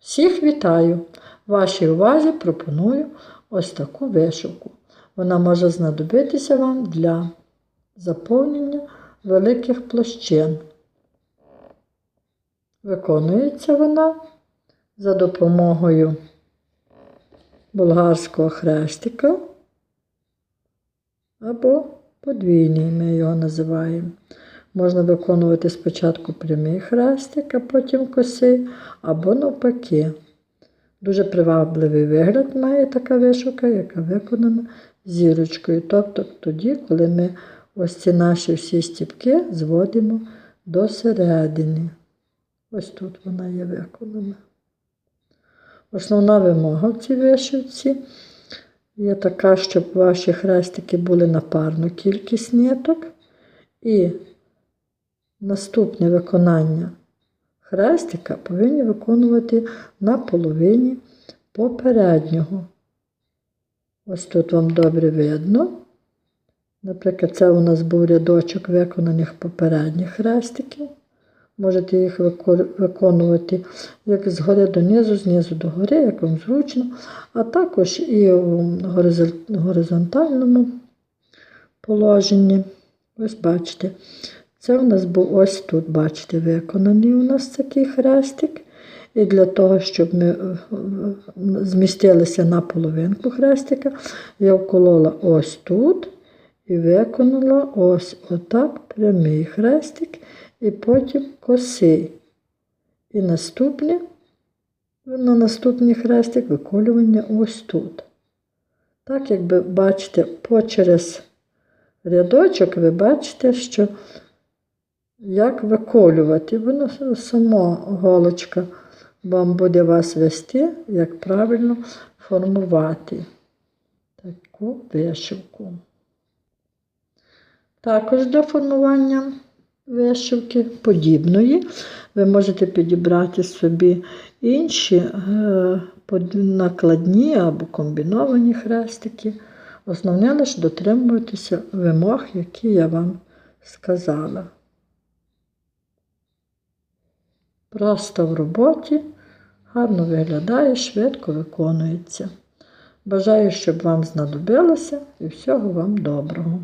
Всіх вітаю! Вашій увазі пропоную ось таку вишивку. Вона може знадобитися вам для заповнення великих площин. Виконується вона за допомогою болгарського хрестика або подвійний ми його називаємо. Можна виконувати спочатку прямий хрестик, а потім косий, або навпаки. Дуже привабливий вигляд має така вишивка, яка виконана зірочкою. Тобто тоді, коли ми ось ці наші всі стіпки зводимо до середини. Ось тут вона є виконана. Основна вимога в цій вишивці є така, щоб ваші хрестики були на парну кількість ниток. І наступне виконання хрестика повинні виконувати на половині попереднього. Ось тут вам добре видно. Наприклад, це у нас був рядочок виконаних попередніх хрестиків. Можете їх виконувати як згори донизу, знизу до гори, як вам зручно, а також і у горизонтальному положенні. Ось бачите, це у нас був ось тут, бачите, виконаний у нас такий хрестик. І для того, щоб ми змістилися на половинку хрестика, я вколола ось тут і виконала ось отак прямий хрестик, і потім косий. І наступне, на наступний хрестик виколювання ось тут. Так, як ви бачите, по через рядочок, ви бачите, що як виколювати. Воно само голочка вам буде вас вести, як правильно формувати таку вишивку. Також для формування вишивки подібної ви можете підібрати собі інші е, накладні або комбіновані хрестики. Основне лише дотримуватися вимог, які я вам сказала. Просто в роботі, гарно виглядає, швидко виконується. Бажаю, щоб вам знадобилося і всього вам доброго.